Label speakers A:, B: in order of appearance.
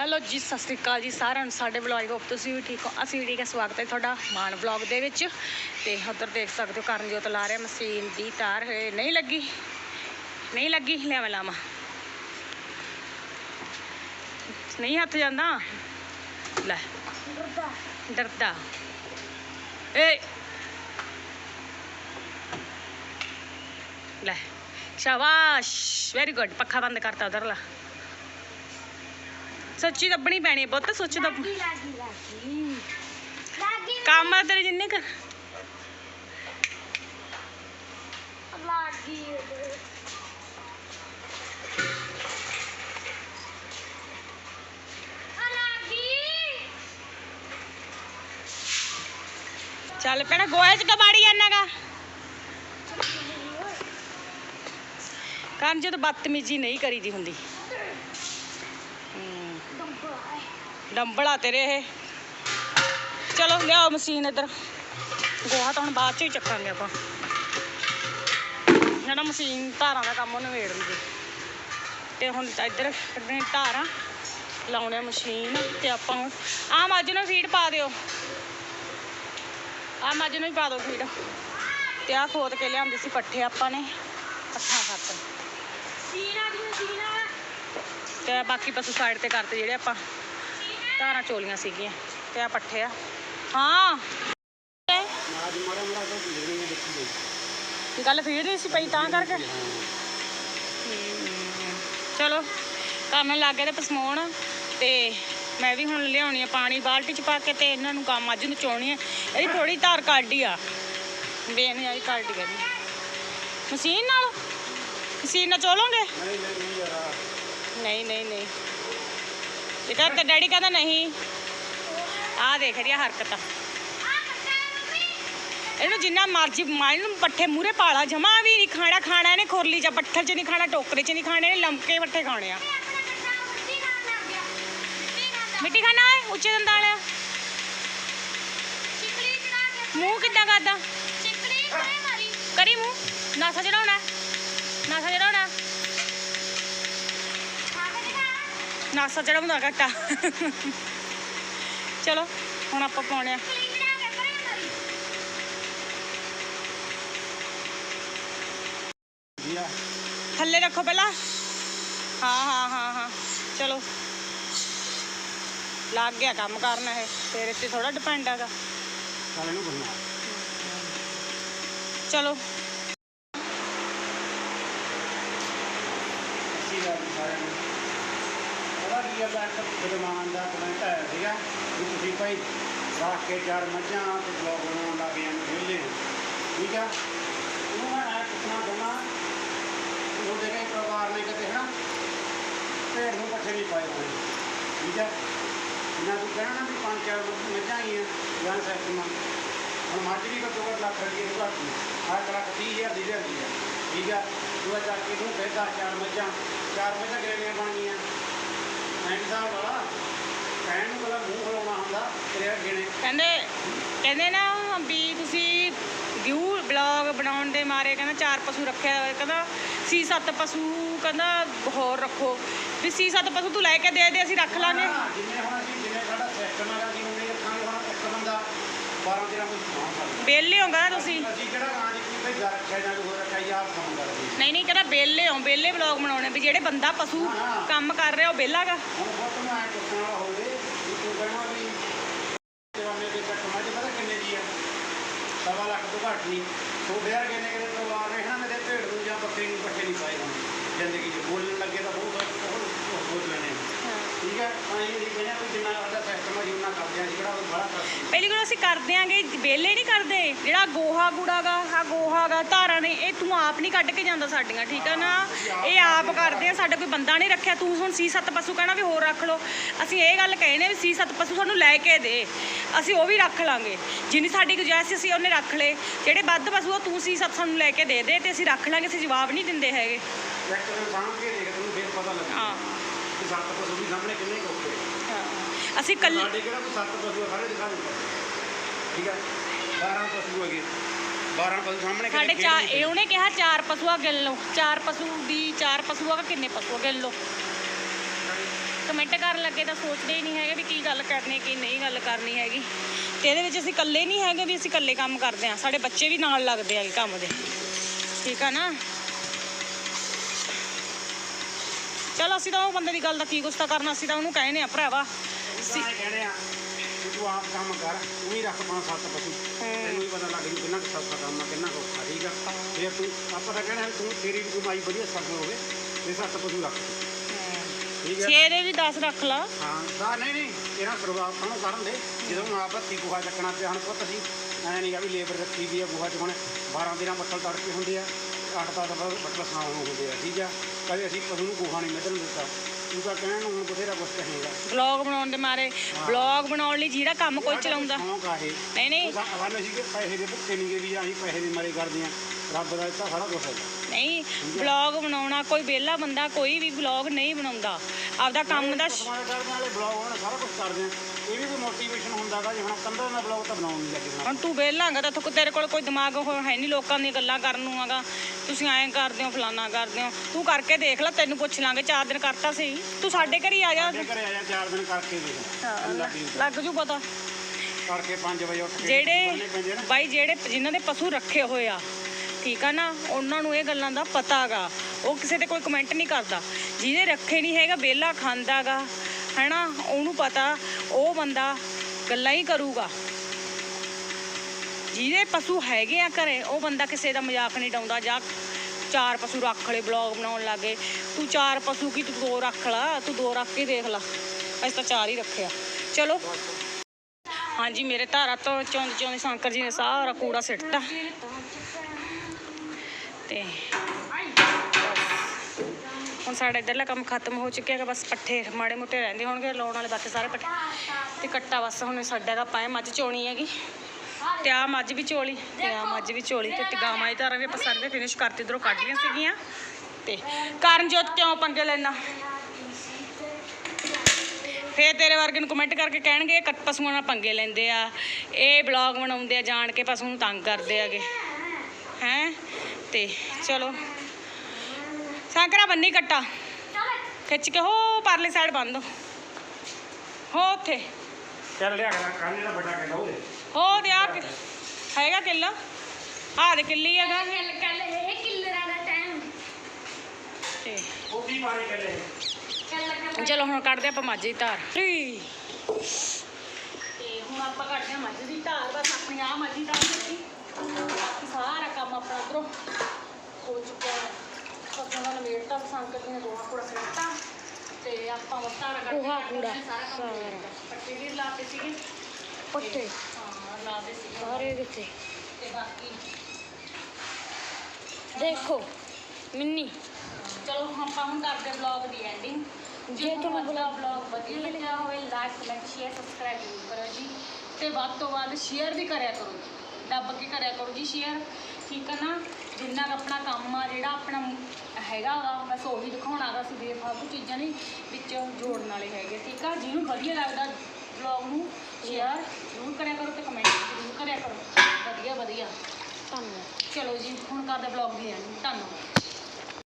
A: Hello ਜੀ, ਸਤਿ ਸ਼੍ਰੀ ਅਕਾਲ ਜੀ ਸਾਰਿਆਂ ਨੂੰ, ਸਾਡੇ ਵਲੌਗ ਹੋਪ ਤੁਸੀਂ ਵੀ ਠੀਕ ਹੋ। ਅਸੀਂ ਵੀ ਠੀਕ ਹੈ, ਸਵਾਗਤ ਹੈ ਤੁਹਾਡਾ ਮਾਨ ਵਲੌਗ ਦੇ ਵਿੱਚ। ਤੇ ਉੱਧਰ ਦੇਖ ਸਕਦੇ ਹੋ, ਕਰਨਜੋਤ ਲਾ ਰਿਹਾ ਮਸ਼ੀਨ ਦੀ ਤਾਰ। ਨਹੀਂ ਲੱਗੀ ਨਹੀਂ ਲੱਗੀ, ਲਿਆਵਾਂ ਲਾਵਾਂ। ਨਹੀਂ ਹੱਥ ਜਾਂਦਾ? ਲੈ। ਡਰਦਾ। ਏ। ਲੈ। ਸ਼ਾਬਾਸ਼। ਵੈਰੀ ਗੁੱਡ ਪੱਖਾ ਬੰਦ ਕਰਤਾ ਉਧਰ ਲਾ। ਸੱਚੀ ਦੱਬਣੀ ਪੈਣੀ ਹੈ ਬਹੁਤ ਸੋਚ ਦੱਬ। ਕੰਮ ਆ ਤੇਰੇ ਜਿੰਨੇ ਕਰ
B: ਲਾਗੀ
A: ਚੱਲ ਪੈਣਾ ਗੋਏ ਚ ਕਬਾੜੀ ਜਾਣਾਗਾ ਕੰਨ ਜਦ ਬਦਤਮੀਜੀ ਨਹੀਂ ਕਰੀਦੀ ਹੁੰਦੀ ਹੂੰ, ਡੰਬਲਾ ਤੇਰੇ ਇਹ। ਚਲੋ ਲਿਆਓ ਮਸ਼ੀਨ ਇੱਧਰ। ਗੋਹਾ ਤਾਂ ਹੁਣ ਬਾਅਦ ਚ ਹੀ ਚੱਕਾਂਗੇ ਆਪਾਂ। ਜਿਹੜਾ ਮਸ਼ੀਨ ਧਾਰਾਂ ਦਾ ਕੰਮ ਉਹ ਨਵੇੜ ਲਈਏ। ਤੇ ਹੁਣ ਇੱਧਰ ਕੱਢਣੀ ਧਾਰਾਂ ਲਾਉਣੇ ਆ ਮਸ਼ੀਨ ਤੇ ਆਪਾਂ ਆਹ ਮੱਝ ਨੂੰ ਫੀਡ ਪਾ ਦਿਓ। ਆ ਮੱਝ ਨੂੰ ਹੀ ਪਾ ਦਿਓ ਫੀਡ ਤੇ ਆ ਖੋਦ ਕੇ ਲਿਆਂਦੇ ਸੀ ਪੱਠੇ ਆਪਾਂ ਨੇ ਪੱਠਾ ਖਾਤਰ
B: ਸੀਨਾ ਦੀ ਸੀਨਾ
A: ਤੇ ਬਾਕੀ ਪਸ਼ੂ ਸਾਈਡ ਤੇ ਕਰਤੇ ਜਿਹੜੇ ਆਪਾਂ। ਧਾਰਾਂ ਚੋਲੀਆਂ ਸੀਗੀਆਂ ਤੇ ਆ ਪੱਠੇ ਆ। ਹਾਂ। ਗੱਲ ਫੀਡ ਨਹੀਂ ਸੀ ਪਈ ਤਾਂ ਕਰਕੇ। ਚਲੋ ਕੰਮ ਲੱਗ ਗਏ ਤੇ ਪਸਮਾਉਣ। ਤੇ ਮੈਂ ਵੀ ਹੁਣ ਲਿਆਉਣੀ ਆ ਪਾਣੀ ਬਾਲਟੀ ਚ ਪਾ ਕੇ ਤੇ ਇਹਨਾਂ ਨੂੰ ਕੰਮ ਅੱਜ ਨੂੰ ਚੋਣੀ ਆ। ਇਹਦੀ ਥੋੜੀ ਧਾਰ ਕੱਢੀ ਆ। ਬੇਨ ਆਈ ਕੱਢ ਗਈ ਮਸ਼ੀਨ ਨਾਲ? ਮਸ਼ੀਨ ਨਾਲ ਚੋਲੋਗੇ? ਨਹੀਂ ਨਹੀਂ ਨਹੀਂ। ਤਾਂ ਤੇ ਡੈਡੀ ਕਹਿੰਦਾ ਨਹੀਂ। ਆਹ ਦੇਖ ਰਹੀ ਆ ਹਰਕਤਾਂ। ਇਹਨੂੰ ਜਿੰਨਾ ਮਰਜ਼ੀ ਮਾਇਨ ਨੂੰ ਪੱਠੇ ਮੂਰੇ ਪਾਲਾ ਜਮਾ ਵੀ ਨਹੀਂ ਖਾਣਾ ਖਾਣਾ ਇਹਨੇ ਖੁਰਲੀ ਜਾਂ ਪੱਠਰ 'ਚ ਨਹੀਂ ਖਾਣਾ ਟੋਕਰੇ 'ਚ ਨਹੀਂ ਖਾਣੇ ਇਹਨੇ ਲੰਕੇ ਪੱਠੇ ਖਾਣੇ ਆ। ਮਿੱਟੀ ਖਾਣਾ ਹੈ ਉੱਚੇ ਦੰਦਾਂ ਵਾਲਿਆ। ਮੂੰਹ ਕਿੱਦਾਂ ਕਰਦਾ? ਕਰੀ ਮੂੰਹ। ਨਾਸਾ ਚੜਾਉਣਾ ਨਾਸਾ ਚੜਾਉਣਾ ਨਾਸਾ ਚੜਾਉਂਦਾ ਘਟਾ ਚਲੋ ਹੁਣ ਆਪਾਂ ਪਾਉਣੇ ਆ ਥੱਲੇ ਰੱਖੋ ਪਹਿਲਾਂ ਹਾਂ ਹਾਂ ਹਾਂ ਹਾਂ ਚਲੋ ਲੱਗ ਗਿਆ ਕੰਮ ਕਰਨਾ ਇਹ ਤੇਰੇ ਤੇ ਥੋੜਾ ਡਿਪੈਂਡ ਹੈਗਾ ਚਲੋ
C: ਉਹਦਾ ਕੀ ਆ ਬੈਂਕ ਬਦਮਾਨ ਦਾ ਕਮੈਂਟ ਆਇਆ ਸੀਗਾ ਵੀ ਤੁਸੀਂ ਭਾਈ ਰੱਖ ਕੇ ਚਾਰ ਮੱਝਾਂ ਤੇ ਬਲੌਗ ਬਣਾਉਣ ਲੱਗ ਜਾਂਦੇ ਵਿਹਲੇ ਹੋ ਠੀਕ ਆ? ਉਹਨੂੰ ਮੈਂ ਐ ਪੁੱਛਣਾ ਚਾਹੁੰਦਾ ਉਹ ਦੇਖੇ ਪਰਿਵਾਰ ਨੇ ਕਿਤੇ, ਹਨਾ ਭੇਡ ਨੂੰ ਪੱਠੇ ਨਹੀਂ ਪਾਏ ਹੋਏ। ਠੀਕ ਆ? ਇਹਨਾਂ ਤੂੰ ਕਹਿਣਾ ਵੀ ਪੰਜ ਚਾਰ ਮੱਝ- ਮੱਝਾਂ ਆਈਆਂ ਜਾਂ ਸੈਕਟਮਾਂ ਹੁਣ ਮੱਝ ਵੀ ਘੱਟੋ ਘੱਟ ਲੱਖ ਰੁਪਏ ਤੋਂ ਘੱਟ ਨਹੀਂ ਆਹ ਲੱਖ ਤੀਹ ਹਜ਼ਾਰ ਦੀ ਲਿਆਂਦੀ ਆ। ਠੀਕ ਆ? ਤੂੰ ਚੱਕ ਕੇ ਨੂੰ ਫਿਰ ਦਸ ਚਾਰ ਮੱਝਾਂ। ਚਾਰ ਮੱਝਾਂ ਕਿੰਨੀਆਂ ਬਣ ਵਾਲਾ। ਨੂੰ ਮੂੰਹ ਹੁੰਦਾ ਤੇਰੇ ਗਿਣੇ
A: ਕਹਿੰਦੇ ਕਹਿੰਦੇ ਨਾ ਵੀ ਤੁਸੀਂ ਵਿਊ ਬਲੌਗ ਬਣਾਉਣ ਦੇ ਮਾਰੇ ਕਹਿੰਦਾ ਚਾਰ ਪਸ਼ੂ ਰੱਖਿਆ ਹੋਇਆ ਕਹਿੰਦਾ ਸੀ ਸੱਤ ਪਸ਼ੂ ਕਹਿੰਦਾ ਹੋਰ ਰੱਖੋ। ਵੀ ਸੀ ਸੱਤ ਪਸ਼ੂ ਤੂੰ ਲੈ ਕੇ ਦੇ ਦੇ ਅਸੀਂ ਰੱਖ ਲਾਂਗੇ।
C: ਜਿਵੇਂ ਹੁਣ ਅਸੀਂ ਜਿਵੇਂ ਸਾਡਾ ਸਿਸਟਮ ਹੈਗਾ ਜੀ ਹੁਣ 12 13 ਕੋਈ ਸਮਾਨ ਸਕਦਾ
A: ਬੇਲੇ ਹੋਗਾ ਨਾ ਤੁਸੀਂ।
C: ਅਸੀਂ ਕਿਹੜਾ ਕਾਂ ਜੀ ਕੋਈ ਘਰ ਰੱਖਿਆ ਜਾਂ ਕੋਈ ਹੋਰ ਰੱਖਿਆ ਯਾਰ ਕੰਮ ਕਰਦੇ
A: ਨਹੀਂ ਨਹੀਂ ਕਹਿੰਦਾ ਬੇਲੇ ਹੋ ਬੇਲੇ ਬਲੌਗ ਬਣਾਉਣੇ ਵੀ ਜਿਹੜੇ ਬੰਦਾ ਪਸ਼ੂ ਕੰਮ ਕਰ ਰਿਹਾ ਉਹ ਬੇਲਾਗਾ
C: ਹੁਣ ਨੂੰ ਐਂ ਪੁੱਛਣ ਵਾਲਾ ਹੋਵੇ ਵੀ ਤੂੰ ਕਹਿਣਾ ਵੀ ਜਵਾਨੇ ਦੇ ਤੱਕ ਮੱਝ ਪਤਾ ਕਿੰਨੇ ਦੀ ਆ? ਸਵਾ ਲੱਖ ਤੋਂ ਘੱਟ ਨਹੀਂ। ਤੁਹਾਡੇ ਵਰਗੇ ਨੇ ਕਿਤੇ ਪਰਿਵਾਰ ਨੇ ਹਨਾ ਮੇਰੇ ਭੇਡ ਨੂੰ ਜਾਂ ਬੱਕਰੀ ਨੂੰ ਪੱਠੇ ਨਹੀਂ ਪਾਏ ਹੋਣੇ। ਜ਼ਿੰਦਗੀ 'ਚ ਬੋਲਣ ਲੱਗੇ ਤਾਂ ਬਹੁਤ ਬਹੁਤ ਬੋਲ ਲੈਣੇ ਠੀਕ ਹੈ? ਤਾਂ ਇਹ ਨਹੀਂ ਕਹਿੰਦਾ ਵੀ ਜਿੰਨਾ ਸਾਡਾ ਸਿਸਟਮ ਹੈ ਜਿੰਨਾ ਕਰਦੇ ਆ ਜੀ ਕਿਹੜਾ ਉਹ ਬੜਾ ਕਰਦੇ
A: ਪਹਿਲੀ ਗੱਲ ਅਸੀਂ ਕਰ ਦਿਆਂਗੇ ਬੇਲੇ ਨਹੀਂ ਕਰਦੇ। ਜਿਹੜਾ ਗੋਹਾ ਗੂੜਾਗਾ ਆ ਗੋਹਾਗਾ ਧਾਰਾਂ ਨੇ ਇਹ ਤੂੰ ਆਪ ਨਹੀਂ ਕੱਢ ਕੇ ਜਾਂਦਾ ਸਾਡੀਆਂ ਠੀਕ ਆ ਨਾ? ਇਹ ਆਪ ਕਰਦੇ ਆ ਸਾਡਾ ਕੋਈ ਬੰਦਾ ਨਹੀਂ ਰੱਖਿਆ। ਤੂੰ ਹੁਣ ਸੀ ਸੱਤ ਪਸ਼ੂ ਕਹਿਣਾ ਵੀ ਹੋਰ ਰੱਖ ਲਓ। ਅਸੀਂ ਇਹ ਗੱਲ ਕਹੇ ਨੇ ਵੀ ਸੀ ਸੱਤ ਪਸ਼ੂ ਸਾਨੂੰ ਲੈ ਕੇ ਦੇ। ਅਸੀਂ ਉਹ ਵੀ ਰੱਖ ਲਾਂਗੇ। ਜਿੰਨੀ ਸਾਡੀ ਗੁਜਾਇਸ਼ ਸੀ ਅਸੀਂ ਉਹਨੇ ਰੱਖ ਲਏ। ਜਿਹੜੇ ਵੱਧ ਪਸ਼ੂ ਆ ਤੂੰ ਸੀ ਸੱਤ ਸਾਨੂੰ ਲੈ ਕੇ ਦੇ ਦੇ ਤੇ ਅਸੀਂ ਰੱਖ ਲਾਂਗੇ ਅਸੀਂ ਜਵਾਬ ਨਹੀਂ ਦਿੰਦੇ ਹੈਗੇ।
C: ਇੱਕ ਦਿਨ ਸਾਂਭ ਕੇ ਦੇਖ ਤੈਨੂੰ ਫਿਰ ਪਤਾ ਲੱਗਦਾ
A: ਹਾਂ।
C: ਕਿ ਸੱਤ ਪਸ਼ੂ ਵੀ ਸਾਹਮਣੇ ਕਿੰਨੇ ਕੋਕੇ
A: ਹਾਂ। ਅਸੀਂ ਕੱਲ
C: ਸਾਡੇ ਕਿਹੜਾ ਕੋਈ ਸੱਤ ਪਸ਼ੂ ਆ, ਸਾਰੇ ਦਿਖਾ ਦਿੰਦਾ ਠੀਕ ਹੈ 12 ਪਸ਼ੂ ਹੈਗੇ 12 ਪਸ਼ੂ ਸਾਹਮਣੇ ਕਿੰਨੇ
A: ਸਾਡੇ
C: ਖੇਡ
A: ਚਾਰ
C: ਨਹੀਂ
A: ਇਹ ਉਹਨੇ ਕਿਹਾ ਚਾਰ ਪਸ਼ੂ ਆ ਗਿਣ ਲਓ। ਚਾਰ ਪਸ਼ੂ ਦੀ ਚਾਰ ਪਸ਼ੂ ਆ ਕਿ ਕਿੰਨੇ ਪਸ਼ੂ ਆ ਗਿਣ ਲਓ। ਕਮੈਂਟ ਕਰਨ ਲੱਗੇ ਤਾਂ ਸੋਚਦੇ ਹੀ ਨਹੀਂ ਹੈਗੇ ਵੀ ਕੀ ਗੱਲ ਕਰਨੀ ਕੀ ਨਹੀਂ ਗੱਲ ਕਰਨੀ ਹੈਗੀ। ਤੇ ਇਹਦੇ ਵਿੱਚ ਅਸੀਂ ਇਕੱਲੇ ਨਹੀਂ ਹੈਗੇ ਵੀ ਅਸੀਂ ਇਕੱਲੇ ਕੰਮ ਕਰਦੇ ਆ ਸਾਡੇ ਬੱਚੇ ਵੀ ਨਾਲ ਲੱਗਦੇ ਆ ਕੰਮ ਦੇ। ਠੀਕ ਆ ਨਾ? ਚਲ ਅਸੀਂ ਤਾਂ ਉਹ ਬੰਦੇ ਦੀ ਗੱਲ ਦਾ ਕੀ ਗੁੱਸਾ ਕਰਨਾ ਅਸੀਂ ਤਾਂ ਉਹਨੂੰ ਕਹਿੰਦੇ ਆ ਭਰਾਵਾ।
C: ਅਸੀਂ ਕਹਿੰਦੇ ਆ ਵੀ ਤੂੰ ਆਪ ਕੰਮ ਕਰ ਤੂੰ ਹੀ ਰੱਖ ਪੰਜ ਸੱਤ ਪਸ਼ੂ। ਤੈਨੂੰ ਵੀ ਪਤਾ ਲੱਗ ਜੂ ਕਿੰਨਾ ਕੁ ਸੌਖਾ ਕੰਮ ਆ ਕਿੰਨਾ ਕੁ ਔਖਾ ਠੀਕ ਆ? ਫਿਰ ਤੂੰ ਆਪਾਂ ਤਾਂ ਕਹਿੰਦੇ ਆ ਵੀ ਤੂੰ ਤੇਰੀ ਵੀ ਕਮਾਈ ਵਧੀਆ ਸਫਲ ਹੋਵੇ ਤੇ ਸੱਤ ਪਸ਼ੂ ਰੱਖ। ਠੀਕ ਆ?
A: ਛੇ ਦੇ ਵੀ 10 ਰੱਖ ਲਾ।
C: ਹਾਂ ਦਾ ਨਹੀਂ ਨਹੀਂ ਇਹਨਾਂ ਸ਼ੁਰੂਆਤ ਨੂੰ ਕਰਨ ਦੇ। ਜਦੋਂ ਆਪ ਹੱਥੀ ਗੁਹਾ ਚੱਕਣਾ ਤੇ ਹਣ ਪੁੱਤ ਸੀ ਐ ਨਹੀਂ ਆ ਵੀ ਲੇਬਰ ਰੱਖੀ ਵੀ ਆ ਗੁਹਾ ਚ ਹੁਣ 12 ਦਿਨਾਂ ਬੱਟਲ ਤੜਕੇ ਹੁੰਦੇ ਆ। 8 ਦਸ ਬੱਟਲ ਸੁਣਾਉਣ ਨੂੰ ਹੁੰਦੇ ਆ ਠੀਕ ਆ? ਕਦੇ ਅਸੀਂ ਪਸ਼ੂ ਨੂੰ ਗੁਹਾ ਨਹੀਂ ਮਿੱਧਣ ਦਿੱਤਾ। ਤੂੰ ਤਾਂ ਕਹਿਣ ਨੂੰ ਹੁਣ ਬਥੇਰਾ ਕੁਛ ਕਹੇਗਾ।
A: ਬਲੌਗ ਬਣਾਉਣ ਦੇ ਮਾਰੇ। ਬਲੌਗ ਬਣਾਉਣ ਲਈ ਜਿਹੜਾ ਕੰਮ ਕੋਈ ਚਲਾਉਂਦਾ।
C: ਸ਼ੌਂਕ ਆ ਇਹ।
A: ਨਹੀਂ ਨਹੀਂ।
C: ਸਾਨੂੰ ਸੀ ਕਿ ਪੈਸੇ ਦੇ ਭੁੱਖੇ ਨਹੀਂ ਗਏ ਵੀ ਅਸੀਂ ਪੈਸੇ ਦੀ ਮਾਰੇ ਕਰਦੇ ਆ। ਰੱਬ ਦਾ ਦਿੱਤਾ ਸਾਰਾ ਕੁਛ ਹੈ
A: ਨਹੀਂ ਬਲੌਗ ਬਣਾਉਣਾ ਕੋਈ ਵਿਹਲਾ ਬੰਦਾ ਕੋਈ ਵੀ ਬਲੌਗ ਨਹੀਂ ਬਣਾਉਂਦਾ। ਆਪਦਾ ਕੰਮ ਦਾ ਸ਼-
C: ਵਾਲੇ ਬਲੌਗ ਉਹਨਾਂ ਸਾਰਾ ਕੁਝ ਕਰਦੇ ਆ। ਇਹ ਵੀ ਕੋਈ ਮੋਟੀਵੇਸ਼ਨ ਹੁੰਦਾਗਾ ਜੇ ਹੁਣ ਕੰਧਾਂ ਦਾ ਬਲੌਗ ਤਾਂ ਬਣਾਉਣ ਨਹੀਂ ਲੱਗੇ
A: ਹੁਣ ਤੂੰ ਵਿਹਲਾਂਗਾ ਤਾਂ ਤੂੰ- ਤੇਰੇ ਕੋਲ ਕੋਈ ਦਿਮਾਗ ਉਹ ਹੈ ਨਹੀਂ ਲੋਕਾਂ ਦੀਆਂ ਗੱਲਾਂ ਕਰਨ ਨੂੰ ਆਗਾ ਤੁਸੀਂ ਐਂ ਕਰਦੇ ਹੋ ਫਲਾਨਾ ਕਰਦੇ ਹੋ। ਤੂੰ ਕਰਕੇ ਦੇਖ ਲੈ ਤੈਨੂੰ ਪੁੱਛ ਲਾਂਗੇ ਚਾਰ ਦਿਨ ਕਰਤਾ ਸਹੀ? ਤੂੰ ਸਾਡੇ ਘਰ ਹੀ ਆ ਜਾ।
C: ਸਾਡੇ ਘਰੇ ਆਇਆ ਚਾਰ ਦਿਨ ਕਰਕੇ ਦੇਖ। ਤੈਨੂੰ ਲੱਗ ਜੂ।
A: ਲੱਗ ਜੂ ਪਤਾ।
C: ਕਰਕੇ 5 ਵਜੇ ਉੱਠ ਕੇ
A: ਜਿਹੜੇ
C: ਪੈਂਦੇ ਨਾ।
A: ਬਾਈ ਜਿਹੜੇ ਜਿਨ੍ਹਾਂ ਦੇ ਪਸ਼ੂ ਰੱਖੇ ਹੋਏ ਆ ਠੀਕ ਆ ਨਾ, ਉਹਨਾਂ ਨੂੰ ਇਹ ਗੱਲਾਂ ਦਾ ਪਤਾਗਾ ਉਹ ਕਿਸੇ ਤੇ ਕੋਈ ਕਮੈਂਟ ਨਹੀਂ ਕਰਦਾ। ਜਿਹਦੇ ਰੱਖੇ ਨਹੀਂ ਹੈਗਾ, ਵਿਹਲਾ ਖਾਂਦਾਗਾ ਹੈਨਾ? ਉਹਨੂੰ ਪਤਾ, ਉਹ ਬੰਦਾ ਗੱਲਾਂ ਹੀ ਕਰੂਗਾ। ਜਿਹਦੇ ਪਸ਼ੂ ਹੈਗੇ ਆ ਘਰੇ, ਉਹ ਬੰਦਾ ਕਿਸੇ ਦਾ ਮਜ਼ਾਕ ਨਹੀਂ ਡਾਉਂਦਾ ਜਾਂ ਚਾਰ ਪਸ਼ੂ ਰੱਖ ਲੈ ਬਲੌਗ ਬਣਾਉਣ ਲੱਗੇ। ਤੂੰ ਚਾਰ ਪਸ਼ੂ ਕੀ, ਤੂੰ ਦੋ ਰੱਖ ਲਾ, ਤੂੰ ਦੋ ਰੱਖ ਕੇ ਦੇਖ ਲਾ। ਅਸੀਂ ਤਾਂ ਚਾਰ ਹੀ ਰੱਖਿਆ ਚਲੋ। ਹਾਂਜੀ, ਮੇਰੇ ਧਾਰਾ ਤੋਂ ਚੌਂਦੀ ਚੌਂਦੀ ਸ਼ੰਕਰ ਜੀ ਨੇ ਸਾਰਾ ਕੂੜਾ ਸਿੱਟਤਾ। ਤੇ ਹੁਣ ਸਾਡਾ ਇੱਧਰਲਾ ਕੰਮ ਖਤਮ ਹੋ ਚੁੱਕਿਆ ਹੈਗਾ, ਬਸ ਪੱਠੇ ਮਾੜੇ ਮੋਟੇ ਰਹਿੰਦੇ ਹੋਣਗੇ, ਲਾਉਣ ਵਾਲੇ ਬਾਕੀ ਸਾਰੇ ਪੱਠੇ। ਤੇ ਕੱਟਾ ਬਸ ਹੁਣ ਸਾਡਾ ਦਾ ਪਾਏ ਮੱਝ ਚੋਣੀ ਹੈਗੀ। ਤੇ ਆ ਮੱਝ ਵੀ ਚੋਲੀ, ਤੇ ਆ ਮੱਝ ਵੀ ਚੋਲੀ। ਤੇ ਗਾਵਾਂ ਦੀ ਧਾਰਾਂ ਵੀ ਆਪਾਂ ਸਾਰੇ ਫਿਨਿਸ਼ ਕਰਤੀ, ਇਧਰੋਂ ਕੱਢ ਲਈਆਂ ਸੀਗੀਆਂ। ਤੇ ਕਰਨਜੋਤ ਕਿਉਂ ਪੰਗੇ ਲੈਣਾ ਫੇਰ ਤੇਰੇ ਵਰਗੇ ਨੂੰ ਕਮੈਂਟ ਕਰਕੇ ਕਹਿਣਗੇ, ਇਹ ਕੱਟ ਪਸ਼ੂਆਂ ਨਾਲ ਪੰਗੇ ਲੈਂਦੇ ਆ। ਇਹ ਬਲੌਗ ਬਣਾਉਂਦੇ ਆ, ਜਾਣ ਕੇ ਪਸ਼ੂ ਨੂੰ ਤੰਗ ਕਰਦੇ ਆਗੇ ਹੈਂ? ਤੇ ਚਲੋ। ਸਾਂਕਰਾ ਬੰਨੀ ਕੱਟਾ। ਖਿੱਚ ਕੇ ਹੋ ਪਰਲੀ ਸਾਈਡ ਬੰਨ ਦੋ। ਹੋ ਉੱਥੇ।
C: ਚੱਲ ਲਿਆ ਕਰ ਕਾਨੇ ਦਾ ਵੱਡਾ ਕਿਲੋ ਉਹਦੇ।
A: ਹੋ ਦੇ ਆ ਕਿ- ਹੈਗਾ ਕਿੱਲਾ? ਆ ਦੇ ਕਿੱਲੀ ਹੈਗਾ
B: ਕੱਲ ਕੱਲ ਇਹ ਕਿੱਲਰਾਂ ਦਾ ਟਾਈਮ
A: ਤੇ
C: ਉਹ ਕੀ ਪਾਣੀ ਕੱਲੇ?
A: ਚਲੋ ਹੁਣ ਕੱਢਦੇ ਆਪਾਂ ਮੱਝ ਦੀ ਧਾਰ। ਤੇ ਹੁਣ ਆਪਾਂ ਕੱਢਦੇ ਮੱਝ ਦੀ ਧਾਰ ਬਸ ਆਪਣੀ ਆ ਮੱਝ ਦੀ ਧਾਰ ਦਿੱਤੀ ਸਾਰਾ ਕੰਮ ਆਪਣਾ ਉਧਰੋਂ। ਸਭਨਾਂ ਦਾ ਨਵੇੜਤਾ ਸੰਕਟ ਨੇ ਦੋਹਾ ਕੂੜਾ ਸਿੱਟਤਾ ਤੇ ਆਪਾਂ ਉਹ ਧਾਰ ਕੱਢ
B: ਗੋਹਾ ਕੂੜਾ,
A: ਸਾਰਾ ਕੰਮ ਨਿਬੇੜਤਾ। ਪੱਟੇ ਵੀ ਲਾਤੇ ਸੀਗੇ।
B: ਪੱਟੇ
A: ਹਾਂ ਲਾਤੇ ਸੀਗੇ।
B: ਸਾਰੇ ਕਿੱਥੇ
A: ਤੇ ਬਾਕੀ
B: ਦੇਖੋ ਮਿੰਨੀ।
A: ਚਲੋ ਆਪਾਂ ਹੁਣ ਕਰਦੇ ਵਲੌਗ ਦੀ ਐਂਡਿੰਗ ਜੇ ਤੁਹਾਨੂੰ ਵਲੌਗ ਵਧੀਆ ਲੱਗਿਆ ਹੋਵੇ ਲਾਈਕ ਕਮੈਂਟ ਸ਼ੇਅਰ ਸਬਸਕ੍ਰਾਈਬ ਜ਼ਰੂਰ ਕਰੋ ਜੀ। ਤੇ ਵੱਧ ਤੋਂ ਵੱਧ ਸ਼ੇਅਰ ਵੀ ਕਰਿਆ ਕਰੋ ਜੀ। ਦੱਬ ਕੇ ਕਰਿਆ ਕਰੋ ਜੀ ਸ਼ੇਅਰ ਠੀਕ ਹੈ ਨਾ? ਜਿੰਨਾ ਕੁ ਆਪਣਾ ਕੰਮ ਆ ਜਿਹੜਾ ਆਪਣਾ ਉਹੀ ਦਿਖਾਉਣਾ ਗਾ ਅਸੀਂ ਬੇਫਾਲਤੂ ਚੀਜ਼ਾਂ ਨਹੀਂ ਵਿੱਚ ਜੋੜਨ ਵਾਲੇ ਹੈਗੇ। ਠੀਕ ਆ? ਜਿਹਨੂੰ ਵਧੀਆ ਲੱਗਦਾ ਵਲੌਗ ਨੂੰ ਸ਼ੇਅਰ ਜ਼ਰੂਰ ਕਰਿਆ ਕਰੋ ਤੇ ਕਮੈਂਟ ਜ਼ਰੂਰ ਕਰਿਆ ਕਰੋ। ਵਧੀਆ ਵਧੀਆ।
B: ਧੰਨਵਾਦ।
A: ਚਲੋ ਜੀ ਹੁਣ ਕਰਦੇ ਵਲੌਗ ਦੀ ਐਂਡ ਧੰਨਵਾਦ।